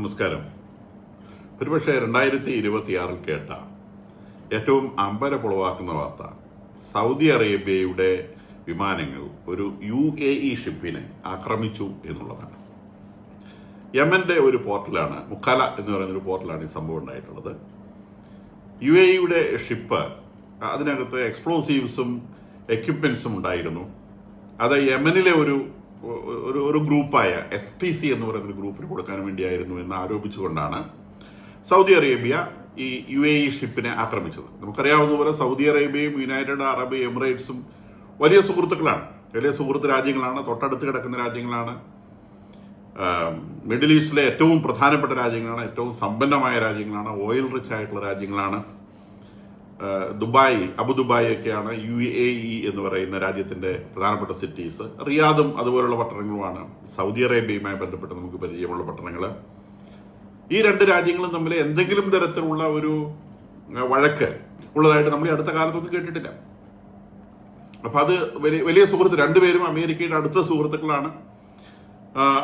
നമസ്കാരം. ഒരുപക്ഷെ രണ്ടായിരത്തി ഇരുപത്തിയാറിൽ കേട്ട ഏറ്റവും അമ്പരപുളവാക്കുന്ന വാർത്ത സൗദി അറേബ്യയുടെ വിമാനങ്ങൾ ഒരു യു എ ഇ ഷിപ്പിനെ ആക്രമിച്ചു എന്നുള്ളതാണ്. യമന്റെ ഒരു പോർട്ടലാണ് മുക്കാല എന്ന് പറയുന്ന ഒരു പോർട്ടലാണ് ഈ സംഭവം ഉണ്ടായിട്ടുള്ളത്. യു എ ഇയുടെ ഷിപ്പ് അതിനകത്ത് എക്സ്പ്ലോസീവ്സും എക്യുപ്മെന്റ്സും ഉണ്ടായിരുന്നു. അത് യമനിലെ ഒരു ഒരു ഒരു ഗ്രൂപ്പായ എസ് ടി സി എന്ന് പറയുന്ന ഒരു ഗ്രൂപ്പിന് കൊടുക്കാൻ വേണ്ടിയായിരുന്നു എന്ന് ആരോപിച്ചുകൊണ്ടാണ് സൗദി അറേബ്യ ഈ യു എ ഇ ഷിപ്പിനെ ആക്രമിച്ചത്. നമുക്കറിയാവുന്ന പോലെ സൗദി അറേബ്യയും യുണൈറ്റഡ് അറബ് എമിറേറ്റ്സും വലിയ സുഹൃത്തുക്കളാണ്. വലിയ സുഹൃത്ത് രാജ്യങ്ങളാണ് തൊട്ടടുത്ത് കിടക്കുന്ന രാജ്യങ്ങളാണ്. മിഡിൽ ഈസ്റ്റിലെ ഏറ്റവും പ്രധാനപ്പെട്ട രാജ്യങ്ങളാണ് ഏറ്റവും സമ്പന്നമായ രാജ്യങ്ങളാണ് ഓയിൽ റിച്ച് ആയിട്ടുള്ള രാജ്യങ്ങളാണ്. ദുബായ് അബുദുബായ് ഒക്കെയാണ് യു എ ഇ എന്ന് പറയുന്ന രാജ്യത്തിന്റെ പ്രധാനപ്പെട്ട സിറ്റീസ് റിയാദും അതുപോലുള്ള പട്ടണങ്ങളുമാണ്. സൗദി അറേബ്യയുമായി ബന്ധപ്പെട്ട് നമുക്ക് പരിചയമുള്ള പട്ടണങ്ങൾ ഈ രണ്ട് രാജ്യങ്ങളും തമ്മിൽ എന്തെങ്കിലും തരത്തിലുള്ള ഒരു വഴക്ക് ഉള്ളതായിട്ട് നമ്മൾ ഈ അടുത്ത കാലത്തൊന്നും കേട്ടിട്ടില്ല. അപ്പൊ അത് വലിയ വലിയ സുഹൃത്ത് രണ്ടുപേരും അമേരിക്കയുടെ അടുത്ത സുഹൃത്തുക്കളാണ്.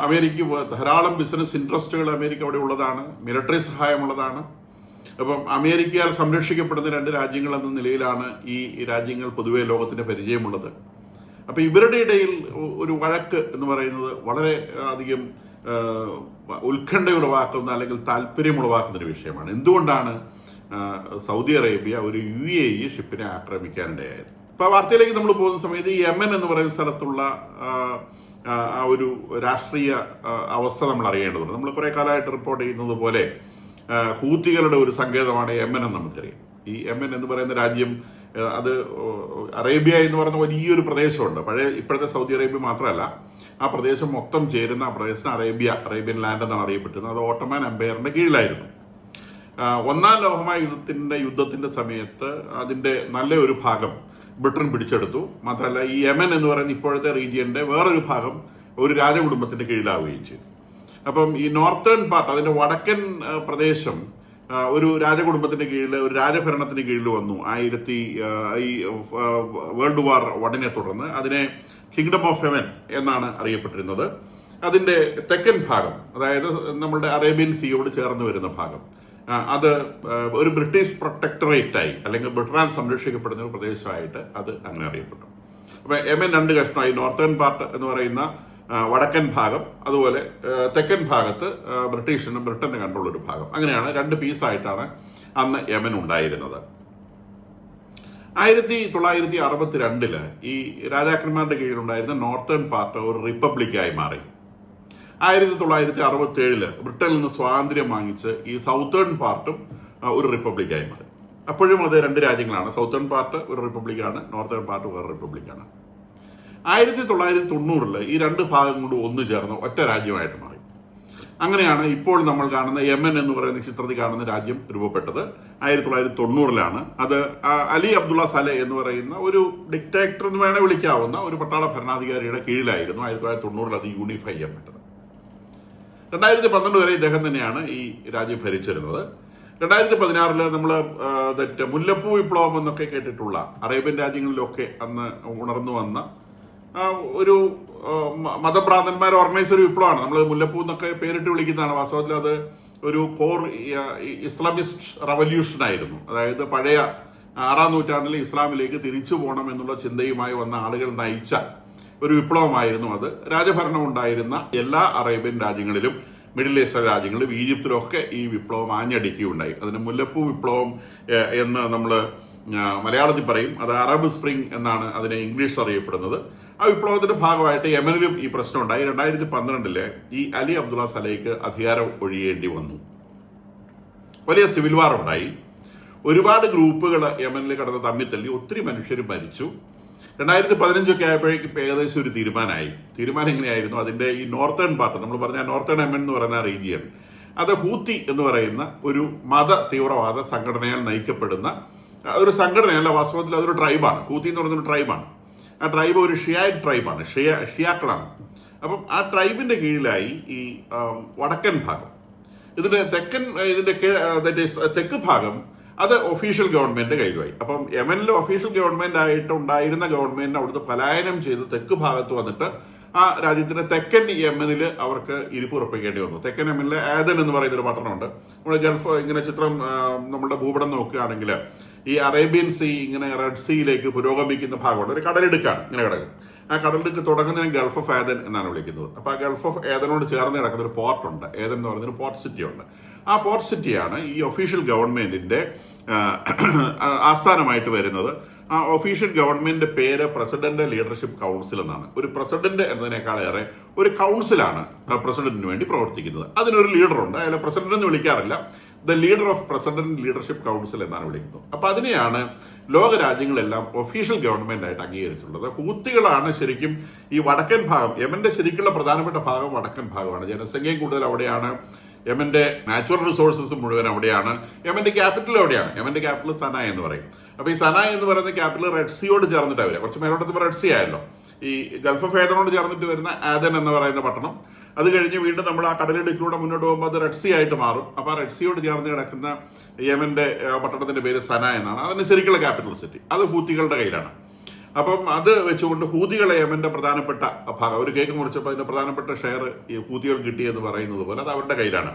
അമേരിക്ക ധാരാളം ബിസിനസ് ഇൻട്രസ്റ്റുകൾ അമേരിക്ക അവിടെ ഉള്ളതാണ്. മിലിറ്ററി സഹായമുള്ളതാണ്. അപ്പം അമേരിക്കയാൽ സംരക്ഷിക്കപ്പെടുന്ന രണ്ട് രാജ്യങ്ങൾ എന്ന നിലയിലാണ് ഈ രാജ്യങ്ങൾ പൊതുവെ ലോകത്തിന്റെ പരിചയമുള്ളത്. അപ്പൊ ഇവരുടെ ഇടയിൽ ഒരു വഴക്ക് എന്ന് പറയുന്നത് വളരെ അധികം ഉത്കണ്ഠ ഉളവാക്കുന്ന അല്ലെങ്കിൽ താല്പര്യം ഉളവാക്കുന്ന ഒരു വിഷയമാണ്. എന്തുകൊണ്ടാണ് സൗദി അറേബ്യ ഒരു യു എ ഇ ഷിപ്പിനെ ആക്രമിക്കാനിടയായത്? ഇപ്പൊ വാർത്തയിലേക്ക് നമ്മൾ പോകുന്ന സമയത്ത് യമൻ എന്ന് പറയുന്ന സ്ഥലത്തുള്ള ആ, ഒരു രാഷ്ട്രീയ അവസ്ഥ നമ്മൾ അറിയേണ്ടതുണ്ട്. നമ്മൾ കുറെ കാലമായിട്ട് റിപ്പോർട്ട് ചെയ്യുന്നത് പോലെ ഹൂത്തികളുടെ ഒരു സങ്കേതമാണ് യമൻ എന്ന് നമുക്കറിയാം. ഈ യമൻ എന്ന് പറയുന്ന രാജ്യം അത് അറേബ്യ എന്ന് പറയുന്ന വലിയൊരു പ്രദേശമുണ്ട്. പഴയ ഇപ്പോഴത്തെ സൗദി അറേബ്യ മാത്രമല്ല ആ പ്രദേശം മൊത്തം ചേരുന്ന ആ പ്രദേശം അറേബ്യ അറേബ്യൻ ലാൻഡ് എന്നാണ് അറിയപ്പെട്ടിരുന്നത്. അത് ഓട്ടോമാൻ അമ്പയറിന്റെ കീഴിലായിരുന്നു. ഒന്നാം ലോകമായ യുദ്ധത്തിന്റെ യുദ്ധത്തിന്റെ സമയത്ത് അതിന്റെ നല്ല ഒരു ഭാഗം ബ്രിട്ടൻ പിടിച്ചെടുത്തു. മാത്രമല്ല ഈ യമൻ എന്ന് പറയുന്ന ഇപ്പോഴത്തെ റീജിയന്റെ വേറൊരു ഭാഗം ഒരു രാജകുടുംബത്തിന്റെ കീഴിലാവുകയും ചെയ്തു. അപ്പം ഈ നോർത്തേൺ പാർട്ട് അതിന്റെ വടക്കൻ പ്രദേശം ഒരു രാജകുടുംബത്തിന്റെ കീഴിൽ ഒരു രാജഭരണത്തിന് കീഴിൽ വന്നു. ആയിരത്തി ഈ വേൾഡ് വാർ വണ്ണിനെ തുടർന്ന് അതിനെ കിങ്ഡം ഓഫ് ഹെവൻ എന്നാണ് അറിയപ്പെട്ടിരുന്നത്. അതിന്റെ തെക്കൻ ഭാഗം അതായത് നമ്മുടെ അറേബ്യൻ സീയോട് ചേർന്ന് വരുന്ന ഭാഗം അത് ഒരു ബ്രിട്ടീഷ് പ്രൊട്ടക്ടറേറ്റായി അല്ലെങ്കിൽ ബ്രിട്ടനാൽ സംരക്ഷിക്കപ്പെടുന്ന ഒരു പ്രദേശമായിട്ട് അത് അങ്ങനെ അറിയപ്പെട്ടു. അപ്പൊ എൻ രണ്ട് കഷ്ണമായി നോർത്തേൺ പാർട്ട് എന്ന് പറയുന്ന വടക്കൻ ഭാഗം അതുപോലെ തെക്കൻ ഭാഗത്ത് ബ്രിട്ടീഷിനും ബ്രിട്ടന് കണ്ടുള്ള ഒരു ഭാഗം. അങ്ങനെയാണ് രണ്ട് പീസായിട്ടാണ് അന്ന് യമൻ ഉണ്ടായിരുന്നത്. ആയിരത്തി തൊള്ളായിരത്തി അറുപത്തി രണ്ടിൽ ഈ രാജാക്കന്മാരുടെ കീഴിലുണ്ടായിരുന്ന നോർത്തേൺ പാർട്ട് ഒരു റിപ്പബ്ലിക്കായി മാറി. ആയിരത്തി തൊള്ളായിരത്തി അറുപത്തി ഏഴിൽ ബ്രിട്ടനിൽ നിന്ന് സ്വാതന്ത്ര്യം വാങ്ങിച്ച് ഈ സൗത്തേൺ പാർട്ടും ഒരു റിപ്പബ്ലിക്കായി മാറി. അപ്പോഴും അത് രണ്ട് രാജ്യങ്ങളാണ്. സൗത്തേൺ പാർട്ട് ഒരു റിപ്പബ്ലിക്കാണ് നോർത്തേൺ പാർട്ട് വേറെ റിപ്പബ്ലിക്കാണ്. ആയിരത്തി തൊള്ളായിരത്തി തൊണ്ണൂറിൽ ഈ രണ്ട് ഭാഗം കൊണ്ട് ഒന്നു ചേർന്ന് ഒറ്റ രാജ്യമായിട്ട് മാറി. അങ്ങനെയാണ് ഇപ്പോൾ നമ്മൾ കാണുന്ന യമൻ എന്ന് പറയുന്ന ചിത്രത്തിൽ കാണുന്ന രാജ്യം രൂപപ്പെട്ടത്. ആയിരത്തി തൊള്ളായിരത്തി തൊണ്ണൂറിലാണ് അത് അലി അബ്ദുള്ള സലെ എന്ന് പറയുന്ന ഒരു ഡിക്ടേറ്റർ എന്ന് വേണേൽ വിളിക്കാവുന്ന ഒരു പട്ടാള ഭരണാധികാരിയുടെ കീഴിലായിരുന്നു ആയിരത്തി തൊള്ളായിരത്തി തൊണ്ണൂറിൽ അത് യൂണിഫൈ ചെയ്യപ്പെട്ടത് രണ്ടായിരത്തി പന്ത്രണ്ട് വരെ ഇദ്ദേഹം തന്നെയാണ് ഈ രാജ്യം ഭരിച്ചിരുന്നത്. രണ്ടായിരത്തി പതിനാറിൽ നമ്മൾ മുല്ലപ്പൂ വിപ്ലവം എന്നൊക്കെ കേട്ടിട്ടുള്ള അറേബ്യൻ രാജ്യങ്ങളിലൊക്കെ അന്ന് ഉണർന്നു വന്ന ഒരു മതഭ്രാന്തന്മാർ ഓർഗനൈസ് ഒരു വിപ്ലവമാണ്. നമ്മൾ മുല്ലപ്പൂ എന്നൊക്കെ പേരിട്ട് വിളിക്കുന്നതാണ്. വാസ്തവത്തിൽ അത് ഒരു കോർ ഇസ്ലാമിസ്റ്റ് റവല്യൂഷൻ ആയിരുന്നു. അതായത് പഴയ ആറാം നൂറ്റാണ്ടിൽ ഇസ്ലാമിലേക്ക് തിരിച്ചു പോകണം എന്നുള്ള ചിന്തയുമായി വന്ന ആളുകൾ നയിച്ച ഒരു വിപ്ലവമായിരുന്നു അത്. രാജഭരണം ഉണ്ടായിരുന്ന എല്ലാ അറേബ്യൻ രാജ്യങ്ങളിലും മിഡിൽ ഈസ്റ്റർ രാജ്യങ്ങളിലും ഈജിപ്തിലും ഒക്കെ ഈ വിപ്ലവം ആഞ്ഞടിക്കുകയുണ്ടായി. അതിന് മുല്ലപ്പൂ വിപ്ലവം എന്ന് നമ്മൾ മലയാളത്തിൽ പറയും. അത് അറബ് സ്പ്രിംഗ് എന്നാണ് അതിനെ ഇംഗ്ലീഷിൽ അറിയപ്പെടുന്നത്. ആ വിപ്ലവത്തിന്റെ ഭാഗമായിട്ട് യമനിലും ഈ പ്രശ്നം ഉണ്ടായി രണ്ടായിരത്തി പന്ത്രണ്ടിൽ ഈ അലി അബ്ദുള്ള സലൈക്ക് അധികാരം ഒഴിയേണ്ടി വന്നു. വലിയ സിവിൽ വാർ ഉണ്ടായി. ഒരുപാട് ഗ്രൂപ്പുകൾ യമനിൽ കടന്ന് തമ്മിൽ തല്ലി ഒത്തിരി മനുഷ്യർ മരിച്ചു. രണ്ടായിരത്തി പതിനഞ്ചൊക്കെ ആയപ്പോഴേക്കും ഏകദേശം ഒരു തീരുമാനമായി. തീരുമാനം എങ്ങനെയായിരുന്നു? അതിന്റെ ഈ നോർത്തേൺ പാർട്ട് നമ്മൾ പറഞ്ഞ നോർത്തേൺ യമൻ എന്ന് പറയുന്ന റീജിയൻ അത് ഹൂത്തി എന്ന് പറയുന്ന ഒരു മത തീവ്രവാദ സംഘടനയാൽ നയിക്കപ്പെടുന്ന ഒരു സംഘടനയല്ല വാസ്തവത്തിൽ അതൊരു ട്രൈബാണ് ഹൂത്തി എന്ന് പറയുന്ന ഒരു ട്രൈബാണ് ആ ട്രൈബ് ഒരു ഷിയായിഡ് ട്രൈബാണ് ഷിയ ഷിയാക്കളാണ് അപ്പം ആ ട്രൈബിന്റെ കീഴിലായി ഈ വടക്കൻ ഭാഗം. ഇതിന്റെ തെക്കൻ ഇതിന്റെ തെക്ക് ഭാഗം അത് ഒഫീഷ്യൽ ഗവൺമെന്റ് കൈകുമായി അപ്പം യമനിലെ ഒഫീഷ്യൽ ഗവൺമെന്റ് ആയിട്ട് ഉണ്ടായിരുന്ന ഗവൺമെന്റ് അവിടുത്തെ പലായനം ചെയ്ത് തെക്ക് ഭാഗത്ത് വന്നിട്ട് ആ രാജ്യത്തിന്റെ തെക്കൻ യമനിൽ അവർക്ക് ഇരിപ്പ് ഉറപ്പിക്കേണ്ടി വന്നു. തെക്കൻ യമനിലെ ആദൻ എന്ന് പറയുന്ന ഒരു പട്ടണമുണ്ട്. നമ്മുടെ ഗൾഫ് ഇങ്ങനെ ചിത്രം നമ്മുടെ ഭൂപടം നോക്കുകയാണെങ്കിൽ ഈ അറേബ്യൻ സീ ഇങ്ങനെ റെഡ് സീയിലേക്ക് പുരോഗമിക്കുന്ന ഭാഗമുണ്ട്. ഒരു കടലിടുക്കാണ് ഇങ്ങനെ കിടക്കും. ആ കടലിടുക്ക് തുടങ്ങുന്നതിന് ഗൾഫ് ഓഫ് ഏതൻ എന്നാണ് വിളിക്കുന്നത്. അപ്പോൾ ആ ഗൾഫ് ഓഫ് ഏതനോട് ചേർന്ന് കിടക്കുന്ന ഒരു പോർട്ടുണ്ട് ഏതൻ എന്ന് പറയുന്ന ഒരു പോർട്ട് സിറ്റി ഉണ്ട്. ആ പോർട്ട് സിറ്റിയാണ് ഈ ഒഫീഷ്യൽ ഗവൺമെന്റിന്റെ ആസ്ഥാനമായിട്ട് വരുന്നത്. ആ ഒഫീഷ്യൽ ഗവൺമെന്റിന്റെ പേര് പ്രസിഡന്റ് ലീഡർഷിപ്പ് കൗൺസിൽ എന്നാണ്. ഒരു പ്രസിഡന്റ് എന്നതിനേക്കാളേറെ ഒരു കൗൺസിലാണ് പ്രസിഡന്റിന് വേണ്ടി പ്രവർത്തിക്കുന്നത്. അതിനൊരു ലീഡറുണ്ട് അയാളെ പ്രസിഡന്റ് എന്ന് വിളിക്കാറില്ല. The leader of president leadership council എന്നാണ് വിളിക്കുന്നത്. അപ്പൊ അതിനെയാണ് ലോക രാജ്യങ്ങളെല്ലാം ഒഫീഷ്യൽ ഗവൺമെന്റ് ആയിട്ട് അംഗീകരിച്ചിട്ടുള്ളത്. ഹൂത്തികളാണ് ശരിക്കും ഈ വടക്കൻ ഭാഗം യമന്റെ ശരിക്കുള്ള പ്രധാനപ്പെട്ട ഭാഗം വടക്കൻ ഭാഗമാണ്. ജനസംഖ്യയും കൂടുതൽ അവിടെയാണ്. യമന്റെ നാച്ചുറൽ റിസോഴ്സസ് മുഴുവൻ അവിടെയാണ്. യമന്റെ ക്യാപിറ്റൽ എവിടെയാണ്? യമന്റെ ക്യാപിറ്റൽ സനായ എന്ന് പറയും. അപ്പോൾ ഈ സനായ എന്ന് പറയുന്ന ക്യാപിറ്റൽ റെഡ് സിയോട് ചേർന്നിട്ടാണ് വരിക കുറച്ച് മേലോട്ടത്ത് റെഡ് സി ആയല്ലോ. ഈ ഗൾഫ് ഓഫ് ഏതനോട് ചേർന്നിട്ട് വരുന്ന ആദൻ എന്ന് പറയുന്ന പട്ടണം. അത് കഴിഞ്ഞ് വീണ്ടും നമ്മൾ ആ കടലിടുക്കിലൂടെ മുന്നോട്ട് പോകുമ്പോൾ അത് റെഡ് സി ആയിട്ട് മാറും. അപ്പോൾ ആ റെഡ് സിയോട് ചേർന്ന് കിടക്കുന്ന യമന്റെ പട്ടണത്തിന്റെ പേര് സന എന്നാണ്. അതിന് ശരിക്കുള്ള ക്യാപിറ്റൽ സിറ്റി അത് ഹൂത്തികളുടെ കയ്യിലാണ്. അപ്പം അത് വെച്ചുകൊണ്ട് ഹൂതികളെ യമന്റെ പ്രധാനപ്പെട്ട ഭാഗം. ഒരു കേക്ക് മുറിച്ചപ്പോൾ അതിന്റെ പ്രധാനപ്പെട്ട ഷെയർ ഈ ഹൂതികൾ കിട്ടിയെന്ന് പറയുന്നത് പോലെ അത് അവരുടെ കയ്യിലാണ്.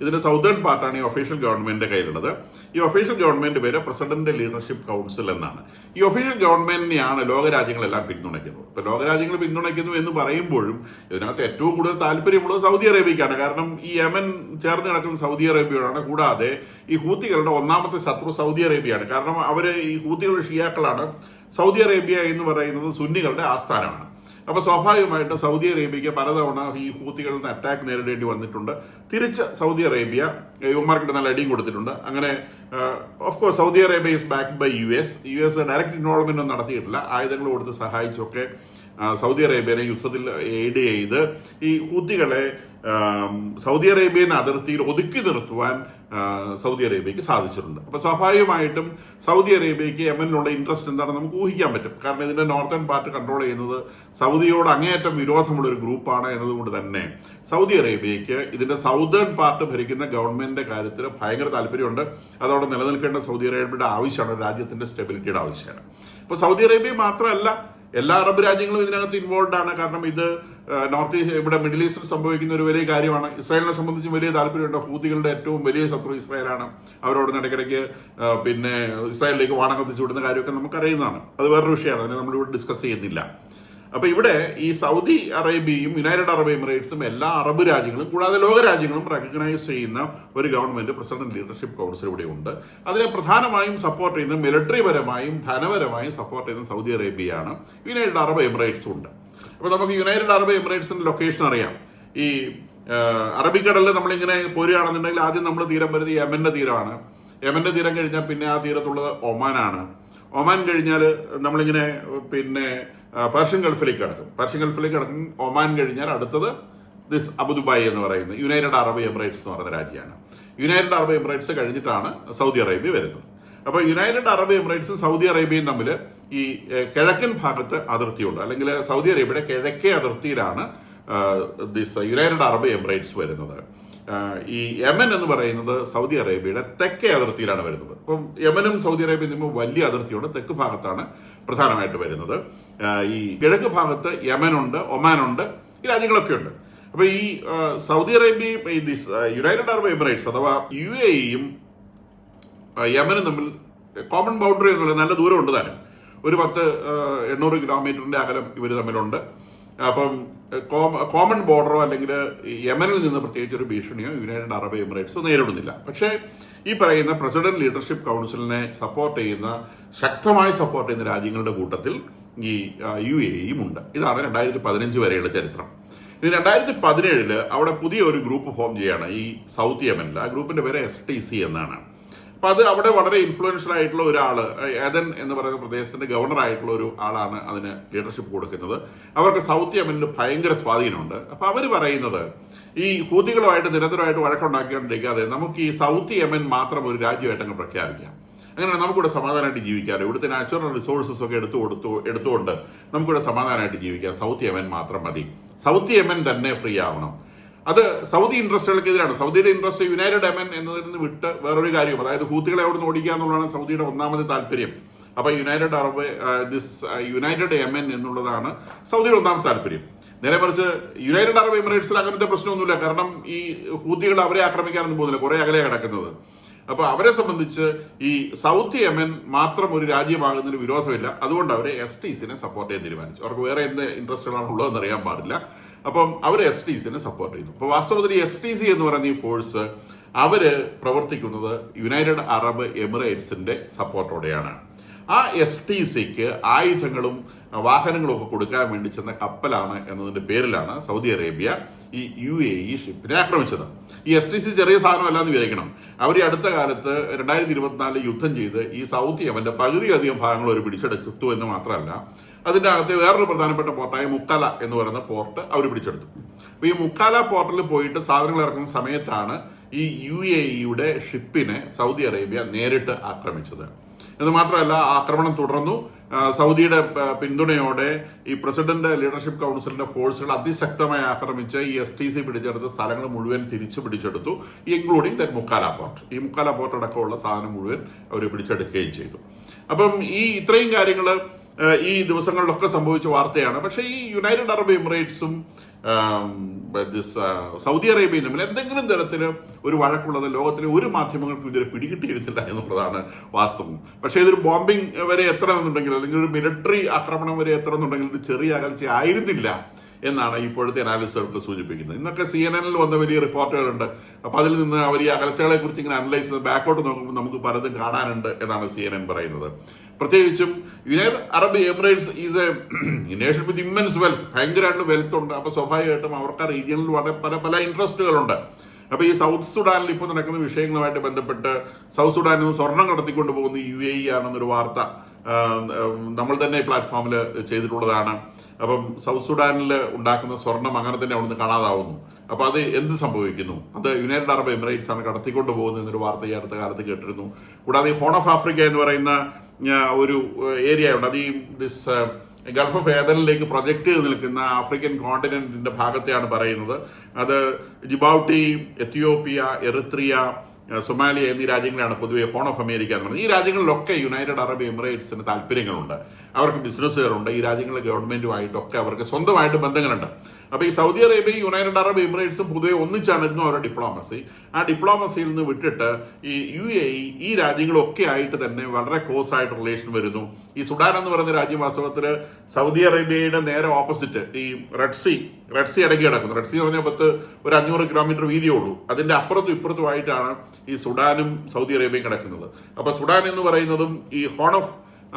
ഇതിന്റെ സൗതേൺ പാർട്ടാണ് ഈ ഒഫീഷ്യൽ ഗവൺമെന്റിന്റെ കയ്യിലുള്ളത്. ഈ ഒഫീഷ്യൽ ഗവൺമെന്റ് പേര് പ്രസിഡന്റ് ലീഡർഷിപ്പ് കൗൺസിൽ എന്നാണ്. ഈ ഒഫീഷ്യൽ ഗവൺമെന്റിനെയാണ് ലോകരാജ്യങ്ങളെല്ലാം പിന്തുണയ്ക്കുന്നത്. ഇപ്പൊ ലോകരാജ്യങ്ങൾ പിന്തുണയ്ക്കുന്നു എന്ന് പറയുമ്പോഴും ഇതിനകത്ത് ഏറ്റവും കൂടുതൽ താല്പര്യമുള്ളത് സൗദി അറേബ്യക്കാണ്. കാരണം ഈ യമൻ ചേർന്ന് കിടക്കുന്ന സൗദി അറേബ്യയോടാണ് കൂടാതെ ഈ ഹൂത്തികളുടെ ഒന്നാമത്തെ ശത്രു സൗദി അറേബ്യയാണ്. കാരണം അവർ ഈ ഹൂത്തികളുടെ ഷിയാക്കളാണ് സൗദി അറേബ്യ എന്ന് പറയുന്നത് സുന്നികളുടെ ആസ്ഥാനമാണ്. അപ്പൊ സ്വാഭാവികമായിട്ടും സൗദി അറേബ്യക്ക് പലതവണ ഈ ഹൂത്തികളിൽ നിന്ന് അറ്റാക്ക് നേരിടേണ്ടി വന്നിട്ടുണ്ട്. തിരിച്ച് സൗദി അറേബ്യ യുവമാർക്കിട്ട് നല്ല അടിയും കൊടുത്തിട്ടുണ്ട്. അങ്ങനെ of course Saudi Arabia is backed by U S U S direct involvement ഒന്നും നടത്തിയിട്ടില്ല. ആയുധങ്ങൾ കൊടുത്ത് സഹായിച്ചൊക്കെ സൗദി അറേബ്യനെ യുദ്ധത്തിൽ എയ്ഡ് ചെയ്ത് ഈ ഹൂത്തികളെ സൗദി അറേബ്യൻ അതിർത്തിയിൽ ഒതുക്കി നിർത്തുവാൻ സൗദി അറേബ്യക്ക് സാധിച്ചിട്ടുണ്ട്. അപ്പോൾ സ്വാഭാവികമായിട്ടും സൗദി അറേബ്യക്ക് യമനിലുള്ള ഇൻട്രസ്റ്റ് എന്താണെന്ന് നമുക്ക് ഊഹിക്കാൻ പറ്റും. കാരണം ഇതിന്റെ നോർത്തേൺ പാർട്ട് കൺട്രോൾ ചെയ്യുന്നത് സൗദിയോട് അങ്ങേയറ്റം വിരോധമുള്ള ഒരു ഗ്രൂപ്പാണ് എന്നതുകൊണ്ട് തന്നെ. സൗദി അറേബ്യക്ക് ഇതിന്റെ സൗതേൺ പാർട്ട് ഭരിക്കുന്ന ഗവൺമെന്റിന്റെ കാര്യത്തിൽ ഭയങ്കര താല്പര്യമുണ്ട്. അതോടെ നിലനിൽക്കേണ്ട സൗദി അറേബ്യയുടെ ആവശ്യമാണ് രാജ്യത്തിന്റെ സ്റ്റെബിലിറ്റിയുടെ ആവശ്യമാണ്. അപ്പൊ സൗദി അറേബ്യ മാത്രമല്ല എല്ലാ അറബ് രാജ്യങ്ങളും ഇതിനകത്ത് ഇൻവോൾവ് ആണ്. കാരണം ഇത് നോർത്ത് ഈസ്റ്റ് ഇവിടെ മിഡിൽ ഈസ്റ്റിൽ സംഭവിക്കുന്ന ഒരു വലിയ കാര്യമാണ്. ഇസ്രായേലിനെ സംബന്ധിച്ച് വലിയ താല്പര്യമുണ്ട്. ഹൂതികളുടെ ഏറ്റവും വലിയ ശത്രു ഇസ്രായേലാണ്. അവരോട് ഇടയ്ക്കിടയ്ക്ക് പിന്നെ ഇസ്രായേലിലേക്ക് വാണം കത്തിച്ചു വിടുന്ന കാര്യമൊക്കെ നമുക്കറിയുന്നതാണ്. അത് വേറൊരു വിഷയമാണ്. അതിനെ നമ്മളിവിടെ ഡിസ്കസ് ചെയ്യുന്നില്ല. അപ്പൊ ഇവിടെ ഈ സൗദി അറേബ്യയും യുണൈറ്റഡ് അറബ് എമിറേറ്റ്സും എല്ലാ അറബ് രാജ്യങ്ങളും കൂടാതെ ലോക രാജ്യങ്ങളും റെക്കഗ്നൈസ് ചെയ്യുന്ന ഒരു ഗവൺമെന്റ് പ്രസിഡന്റ് ലീഡർഷിപ്പ് കൗൺസിൽ ഇവിടെ ഉണ്ട്. അതിനെ പ്രധാനമായും സപ്പോർട്ട് ചെയ്യുന്ന മിലിറ്ററി പരമായും ധനപരമായും സപ്പോർട്ട് ചെയ്യുന്ന സൗദി അറേബ്യയാണ്. യുണൈറ്റഡ് അറബ് എമിറേറ്റ്സും ഉണ്ട്. അപ്പൊ നമുക്ക് യുണൈറ്റഡ് അറബ് എമിറേറ്റ്സിന്റെ ലൊക്കേഷൻ അറിയാം. ഈ അറബിക്കടലിൽ നമ്മളിങ്ങനെ പോരുകയാണെന്നുണ്ടെങ്കിൽ ആദ്യം നമ്മൾ തീരം വരുന്നത് യമന്റെ തീരമാണ്. യമന്റെ തീരം കഴിഞ്ഞാൽ പിന്നെ ആ തീരത്തുള്ളത് ഒമാനാണ്. ഒമാൻ കഴിഞ്ഞാൽ നമ്മളിങ്ങനെ പിന്നെ പേർഷ്യൻ ഗൾഫിലേക്ക് കിടക്കും. പേർഷ്യൻ ഗൾഫിലേക്ക് കിടക്കും. ഒമാൻ കഴിഞ്ഞാൽ അടുത്തത് ദിസ് അബുദുബായി എന്ന് പറയുന്നത്. യുണൈറ്റഡ് അറബ് എമിറേറ്റ്സ് എന്ന് പറയുന്ന രാജ്യമാണ്. യുണൈറ്റഡ് അറബ് എമിറേറ്റ്സ് കഴിഞ്ഞിട്ടാണ് സൗദി അറേബ്യ വരുന്നത്. അപ്പോൾ യുണൈറ്റഡ് അറബ് എമിറേറ്റ്സും സൗദി അറേബ്യയും തമ്മിൽ ഈ കിഴക്കൻ ഭാഗത്ത് അതിർത്തിയുണ്ട്. അല്ലെങ്കിൽ സൗദി അറേബ്യയുടെ കിഴക്കേ അതിർത്തിയിലാണ് ദിസ് യുണൈറ്റഡ് അറബ് എമിറേറ്റ്സ് വരുന്നത്. ഈ യമൻ എന്ന് പറയുന്നത് സൗദി അറേബ്യയുടെ തെക്കേ അതിർത്തിയിലാണ് വരുന്നത്. അപ്പം യമനും സൗദി അറേബ്യയും തമ്മിൽ വലിയ അതിർത്തിയുണ്ട്. തെക്ക് ഭാഗത്താണ് പ്രധാനമായിട്ട് വരുന്നത്. ഈ കിഴക്ക് ഭാഗത്ത് യമനുണ്ട് ഒമാനുണ്ട് ഈ രാജ്യങ്ങളൊക്കെ ഉണ്ട്. അപ്പൊ ഈ സൗദി അറേബ്യയും യുണൈറ്റഡ് അറബ് എമിറേറ്റ്സ് അഥവാ യു എ ഇയും യമനും തമ്മിൽ കോമൺ ബൗണ്ടറി എന്നുള്ള നല്ല ദൂരമുണ്ട് തന്നെ ഒരു പത്ത് എണ്ണൂറ് കിലോമീറ്ററിന്റെ അകലം ഇവർ തമ്മിലുണ്ട്. അപ്പം കോമൺ ബോർഡറോ അല്ലെങ്കിൽ യമനിൽ നിന്ന് പ്രത്യേകിച്ച് ഒരു ഭീഷണിയോ യുണൈറ്റഡ് അറബ് എമിറേറ്റ്സ് നേരിടുന്നില്ല. പക്ഷേ ഈ പറയുന്ന പ്രസിഡന്റ് ലീഡർഷിപ്പ് കൗൺസിലിനെ സപ്പോർട്ട് ചെയ്യുന്ന ശക്തമായി സപ്പോർട്ട് ചെയ്യുന്ന രാജ്യങ്ങളുടെ കൂട്ടത്തിൽ ഈ യു എ ഇയും ഉണ്ട്. ഇതാണ് രണ്ടായിരത്തി പതിനഞ്ച് വരെയുള്ള ചരിത്രം. ഇത് രണ്ടായിരത്തി പതിനേഴിൽ അവിടെ പുതിയ ഒരു ഗ്രൂപ്പ് ഫോം ചെയ്യാണ് ഈ സൗത്ത് യമനിൽ ആ ഗ്രൂപ്പിന്റെ പേര് എസ് ടി സി എന്നാണ്. അപ്പൊ അത് അവിടെ വളരെ ഇൻഫ്ലുവൻഷ്യൽ ആയിട്ടുള്ള ഒരാൾ ഏതൻ എന്ന് പറയുന്ന പ്രദേശത്തിന്റെ ഗവർണർ ആയിട്ടുള്ള ഒരു ആളാണ് അതിന് ലീഡർഷിപ്പ് കൊടുക്കുന്നത്. അവർക്ക് സൗത്ത് യമനിൽ ഭയങ്കര സ്വാധീനമുണ്ട്. അപ്പൊ അവർ പറയുന്നത് ഈ ഹൂതികളുമായിട്ട് നിരന്തരമായിട്ട് വഴക്കുണ്ടാക്കിക്കൊണ്ടിരിക്കാതെ നമുക്ക് ഈ സൗത്ത് യമൻ മാത്രം ഒരു രാജ്യമായിട്ട് അങ്ങ് പ്രഖ്യാപിക്കാം. അങ്ങനെ നമുക്കിവിടെ സമാധാനമായിട്ട് ജീവിക്കാം ഇവിടുത്തെ നാച്ചുറൽ റിസോഴ്സസ് ഒക്കെ എടുത്തു കൊടുത്തു എടുത്തുകൊണ്ട് നമുക്കിവിടെ സമാധാനമായിട്ട് ജീവിക്കാം. സൗത്ത് യമൻ മാത്രം മതി. സൗത്ത് യമൻ തന്നെ ഫ്രീ ആവണം. അത് സൗദി ഇൻട്രസ്റ്റുകൾക്കെതിരാണ് സൗദിയുടെ ഇൻട്രസ്റ്റ് യുണൈറ്റഡ് എമൻ എന്നതിൽ നിന്ന് വിട്ട് വേറൊരു കാര്യം. അതായത് ഹൂത്തികളെ അവിടെ നിന്ന് ഓടിക്കുക എന്നുള്ളതാണ് സൗദിയുടെ ഒന്നാമത് താല്പര്യം. അപ്പൊ United Arab this United Yemen എന്നുള്ളതാണ് സൗദിയുടെ ഒന്നാമത്തെ താല്പര്യം. നേരെ മറിച്ച് യുണൈറ്റഡ് അറബ് എമിറേറ്റ്സിൽ അങ്ങനത്തെ പ്രശ്നമൊന്നുമില്ല. കാരണം ഈ ഹൂത്തികൾ അവരെ ആക്രമിക്കാനൊന്നും പോകുന്നില്ല. കുറെ അകലെ കിടക്കുന്നത്. അപ്പൊ അവരെ സംബന്ധിച്ച് ഈ സൗത്ത് യമൻ മാത്രം ഒരു രാജ്യമാകുന്നതിന് വിരോധമില്ല. അതുകൊണ്ട് അവരെ എസ് ടി സിനെ സപ്പോർട്ട് ചെയ്യാൻ തീരുമാനിച്ചു. അവർക്ക് വേറെ എന്ത് ഇൻട്രസ്റ്റുകളാണ് ഉള്ളതെന്ന് അറിയാൻ പാടില്ല. അപ്പം അവർ എസ് ടി സിനെ സപ്പോർട്ട് ചെയ്യുന്നു. അപ്പോൾ വാസ്തവത്തിൽ എസ് ടി സി എന്ന് പറയുന്ന ഈ ഫോഴ്സ് അവർ പ്രവർത്തിക്കുന്നത് യുണൈറ്റഡ് അറബ് എമിറേറ്റ്സിന്റെ സപ്പോർട്ടോടെയാണ് ആ എസ് ടി സിക്ക് ആയുധങ്ങളും വാഹനങ്ങളും ഒക്കെ കൊടുക്കാൻ വേണ്ടി ചെന്ന കപ്പലാണ് എന്നതിന്റെ പേരിലാണ് സൗദി അറേബ്യ ഈ യു എ ഇ ഷിപ്പിനെ ആക്രമിച്ചത്. ഈ എസ് ടി സി ചെറിയ സാധനമല്ല എന്ന് വിചാരിക്കണം. അവർ ഈ അടുത്ത കാലത്ത് രണ്ടായിരത്തി ഇരുപത്തിനാലിൽ യുദ്ധം ചെയ്ത് ഈ സൗദി യമന്റെ പകുതിയധികം ഭാഗങ്ങൾ അവർ പിടിച്ചെടുത്തു എന്ന് മാത്രമല്ല അതിന്റെ അകത്ത് വേറൊരു പ്രധാനപ്പെട്ട പോർട്ടായ മുക്കാല എന്ന് പറയുന്ന പോർട്ട് അവർ പിടിച്ചെടുത്തു. അപ്പൊ ഈ മുക്കാല പോർട്ടിൽ പോയിട്ട് സാധനങ്ങൾ ഇറക്കുന്ന സമയത്താണ് ഈ യു എ ഇയുടെ ഷിപ്പിനെ സൗദി അറേബ്യ നേരിട്ട് ആക്രമിച്ചത്. എന്ന് മാത്രമല്ല ആക്രമണം തുടർന്നു. സൗദിയുടെ പിന്തുണയോടെ ഈ പ്രസിഡന്റ് ലീഡർഷിപ്പ് കൗൺസിലിന്റെ ഫോഴ്സുകൾ അതിശക്തമായി ആക്രമിച്ച് ഈ എസ് ടി സി പിടിച്ചെടുത്ത സ്ഥലങ്ങൾ മുഴുവൻ തിരിച്ചു പിടിച്ചെടുത്തു ഇൻക്ലൂഡിംഗ് ദറ്റ് മുക്കാല പോർട്ട്. ഈ മുക്കാല പോർട്ട് അടക്കമുള്ള സാധനം മുഴുവൻ അവർ പിടിച്ചെടുക്കുകയും ചെയ്തു. അപ്പം ഈ ഇത്രയും കാര്യങ്ങൾ ഈ ദിവസങ്ങളിലൊക്കെ സംഭവിച്ച വാർത്തയാണ്. പക്ഷേ ഈ യുണൈറ്റഡ് അറബ് എമിറേറ്റ്സും സൗദി അറേബ്യയും തമ്മിൽ എന്തെങ്കിലും തരത്തിൽ ഒരു വഴക്കുള്ളത് ലോകത്തിലെ ഒരു മാധ്യമങ്ങൾക്കും ഇതുവരെ പിടികിട്ടിയിരുന്നില്ല എന്നുള്ളതാണ് വാസ്തവം. പക്ഷേ ഇതൊരു ബോംബിംഗ് വരെ എത്ര എത്തണമെന്നുണ്ടെങ്കിൽ അല്ലെങ്കിൽ ഒരു മിലിറ്ററി ആക്രമണം വരെ എത്തണമെന്നുണ്ടെങ്കിൽ ഇത് ചെറിയ അകൽച്ച ആയിരുന്നില്ല എന്നാണ് ഇപ്പോഴത്തെ അനാലിസ്റ്റുകൾക്ക് സൂചിപ്പിക്കുന്നത്. ഇന്നൊക്കെ സി എൻ എനിൽ വന്ന വലിയ റിപ്പോർട്ടുകളുണ്ട്. അപ്പൊ അതിൽ നിന്ന് അവർ ഈ അകൽച്ചകളെ കുറിച്ച് ഇങ്ങനെ അനലൈസ് ചെയ്ത് ബാക്കോട്ട് നോക്കുമ്പോൾ നമുക്ക് പലതും കാണാനുണ്ട് എന്നാണ് സി എൻ എൻ പറയുന്നത്. പ്രത്യേകിച്ചും United Arab Emirates is a nation with immense wealth ഭയങ്കരമായിട്ടുള്ള വെൽത്ത് ഉണ്ട്. അപ്പൊ സ്വാഭാവികമായിട്ടും അവർക്ക് ആ റീജിയനിൽ വളരെ പല പല ഇൻട്രസ്റ്റുകളുണ്ട് അപ്പൊ ഈ സൗത്ത് സുഡാനിൽ ഇപ്പോൾ നടക്കുന്ന വിഷയങ്ങളുമായിട്ട് ബന്ധപ്പെട്ട് സൗത്ത് സുഡാനിൽ നിന്ന് സ്വർണം കടത്തിക്കൊണ്ട് പോകുന്ന യു എ ഇ ആണെന്നൊരു വാർത്ത നമ്മൾ തന്നെ ഈ പ്ലാറ്റ്ഫോമിൽ ചെയ്തിട്ടുള്ളതാണ്. അപ്പം സൗത്ത് സുഡാനിൽ ഉണ്ടാക്കുന്ന സ്വർണം അങ്ങനെ തന്നെ അവിടുന്ന് കാണാതാവുന്നു. അപ്പോൾ അത് എന്ത് സംഭവിക്കുന്നു? അത് യുണൈറ്റഡ് അറബ് എമിറേറ്റ്സ് ആണ് കടത്തിക്കൊണ്ട് പോകുന്നത് എന്നൊരു വാർത്ത ഈ അടുത്ത കാലത്ത് കേട്ടിരുന്നു. കൂടാതെ ഈ ഹോൺ ഓഫ് ആഫ്രിക്ക എന്ന് പറയുന്ന ഒരു ഏരിയ ഉണ്ട്. അത് ഈ ദിസ് ഗൾഫ് ഓഫ് ഏതനിലേക്ക് പ്രൊജക്റ്റ് ചെയ്ത് നിൽക്കുന്ന ആഫ്രിക്കൻ കോണ്ടിനെന്റിന്റെ ഭാഗത്തെയാണ് പറയുന്നത്. അത് ജിബൌട്ടി എത്തിയോപ്യ എറിത്രിയ സൊമാലിയ എന്നീ രാജ്യങ്ങളാണ് പൊതുവെ ഹോൺ ഓഫ് അമേരിക്ക എന്ന് പറയുന്നത് ഈ രാജ്യങ്ങളിലൊക്കെ യുണൈറ്റഡ് അറബ് എമിറേറ്റ്സിന് താല്പര്യങ്ങളുണ്ട്. അവർക്ക് ബിസിനസ്സുകാരുണ്ട് ഈ രാജ്യങ്ങളിലെ ഗവൺമെന്റുമായിട്ടൊക്കെ അവർക്ക് സ്വന്തമായിട്ട് ബന്ധങ്ങളുണ്ട്. അപ്പോൾ ഈ സൗദി അറേബ്യയും യുണൈറ്റഡ് അറബ് എമിറേറ്റ്സും പൊതുവെ ഒന്നിച്ചായിരുന്നു അവരുടെ ഡിപ്ലോമസി ആ ഡിപ്ലോമസിയിൽ നിന്ന് വിട്ടിട്ട് ഈ യു എ ഇ ഈ രാജ്യങ്ങളൊക്കെ ആയിട്ട് തന്നെ വളരെ ക്ലോസ് ആയിട്ട് റിലേഷൻ വരുന്നു. ഈ സുഡാൻ എന്ന് പറയുന്ന രാജ്യം വാസ്തവത്തിൽ സൗദി അറേബ്യയുടെ നേരെ ഓപ്പോസിറ്റ് ഈ റെഡ് സി റെഡ് സി ഇടയ്ക്ക് കിടക്കുന്നു. റെഡ് സി എന്ന് പറഞ്ഞാൽ പത്ത് ഒരു അഞ്ഞൂറ് കിലോമീറ്റർ വീതിയേ ഉള്ളൂ. അതിന്റെ അപ്പുറത്തും ഇപ്പുറത്തുമായിട്ടാണ് ഈ സുഡാനും സൗദി അറേബ്യയും കിടക്കുന്നത്. അപ്പോൾ സുഡാൻ എന്ന് പറയുന്നതും ഈ ഹോൺ ഓഫ്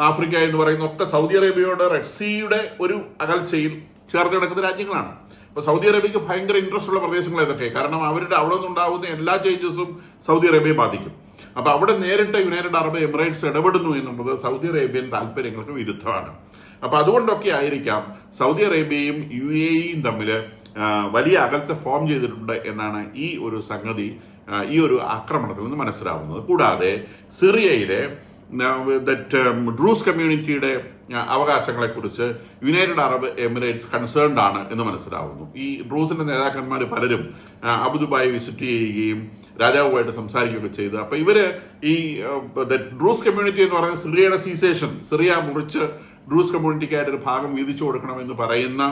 ആഫ്രിക്ക എന്ന് പറയുന്ന ഒക്കെ സൗദി അറേബ്യയുടെ റെഡ് സീയുടെ ഒരു അകൽച്ചയിൽ ചേർന്ന് കിടക്കുന്ന രാജ്യങ്ങളാണ്. അപ്പൊ സൗദി അറേബ്യക്ക് ഭയങ്കര ഇൻട്രസ്റ്റ് ഉള്ള പ്രദേശങ്ങൾ ഏതൊക്കെ? കാരണം അവരുടെ അവിടെ നിന്നുണ്ടാവുന്ന എല്ലാ ചേഞ്ചസും സൗദി അറേബ്യയെ ബാധിക്കും. അപ്പോൾ അവിടെ നേരിട്ട് യുണൈറ്റഡ് അറബ് എമിറേറ്റ്സ് ഇടപെടുന്നു എന്നുള്ളത് സൗദി അറേബ്യൻ താല്പര്യങ്ങൾക്ക് വിരുദ്ധമാണ്. അപ്പോൾ അതുകൊണ്ടൊക്കെ ആയിരിക്കാം സൗദി അറേബ്യയും യു എ ഇയും തമ്മിൽ വലിയ അകലത്തെ ഫോം ചെയ്തിട്ടുണ്ട് എന്നാണ് ഈ ഒരു സംഗതി ഈ ഒരു ആക്രമണത്തിൽ നിന്ന് മനസ്സിലാവുന്നത്. കൂടാതെ സിറിയയിലെ ദറ്റ് ഡ്രൂസ് കമ്മ്യൂണിറ്റിയുടെ അവകാശങ്ങളെക്കുറിച്ച് യുണൈറ്റഡ് അറബ് എമിറേറ്റ്സ് കൺസേൺഡ് ആണ് എന്ന് മനസ്സിലാവുന്നു. ഈ ഡ്രൂസിന്റെ നേതാക്കന്മാർ പലരും അബുദുബായി വിസിറ്റ് ചെയ്യുകയും രാജാവുമായിട്ട് സംസാരിക്കുകയൊക്കെ ചെയ്ത്. അപ്പോൾ ഇവർ ഈ ഡ്രൂസ് കമ്മ്യൂണിറ്റി എന്ന് പറയുന്നത് സിറിയയുടെ സീസേഷൻ സിറിയ മുറിച്ച് ഡ്രൂസ് കമ്മ്യൂണിറ്റിക്കായിട്ട് ഒരു ഭാഗം വീതിച്ചു കൊടുക്കണമെന്ന് പറയുന്ന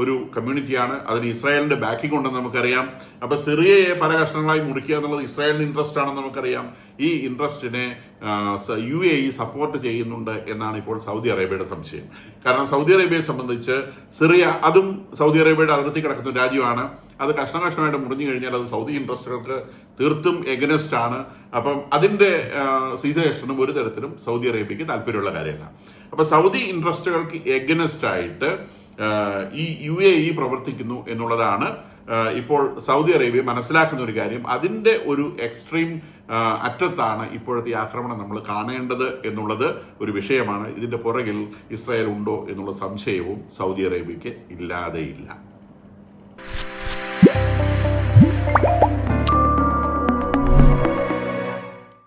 ഒരു കമ്മ്യൂണിറ്റിയാണ് അതിന് ഇസ്രായേലിന്റെ ബാക്കിംഗ് ഉണ്ടെന്ന് നമുക്കറിയാം. അപ്പോൾ സിറിയയെ പല കഷ്ണങ്ങളായി മുറിക്കുക എന്നുള്ളത് ഇസ്രായേലിന്റെ ഇൻട്രസ്റ്റ് ആണെന്ന് നമുക്കറിയാം. ഈ ഇൻട്രസ്റ്റിനെ യു എ ഇ സപ്പോർട്ട് ചെയ്യുന്നുണ്ട് എന്നാണ് ഇപ്പോൾ സൗദി അറേബ്യയുടെ സംശയം. കാരണം സൗദി അറേബ്യയെ സംബന്ധിച്ച് സിറിയ അതും സൗദി അറേബ്യയുടെ അതിർത്തി കിടക്കുന്ന രാജ്യമാണ്. അത് കഷ്ണ കഷ്ണമായിട്ട് മുറിഞ്ഞു കഴിഞ്ഞാൽ അത് സൗദി ഇൻട്രസ്റ്റുകൾക്ക് തീർത്തും എഗനസ്റ്റ് ആണ്. അപ്പം അതിന്റെ സീസേഷനും ഒരു തരത്തിലും സൗദി അറേബ്യയ്ക്ക് താല്പര്യമുള്ള കാര്യമല്ല. അപ്പൊ സൗദി ഇൻട്രസ്റ്റുകൾക്ക് എഗനസ്റ്റ് ആയിട്ട് ഈ യു എ ഇ പ്രവർത്തിക്കുന്നു എന്നുള്ളതാണ്. ഇപ്പോൾ സൗദി അറേബ്യ മനസ്സിലാക്കുന്ന ഒരു കാര്യം. അതിന്റെ ഒരു എക്സ്ട്രീം അറ്റത്താണ് ഇപ്പോഴത്തെ ആക്രമണം നമ്മൾ കാണേണ്ടത് എന്നുള്ളത് ഒരു വിഷയമാണ്. ഇതിന്റെ പുറകിൽ ഇസ്രായേൽ ഉണ്ടോ എന്നുള്ള സംശയവും സൗദി അറേബ്യക്ക് ഇല്ലാതെയില്ല.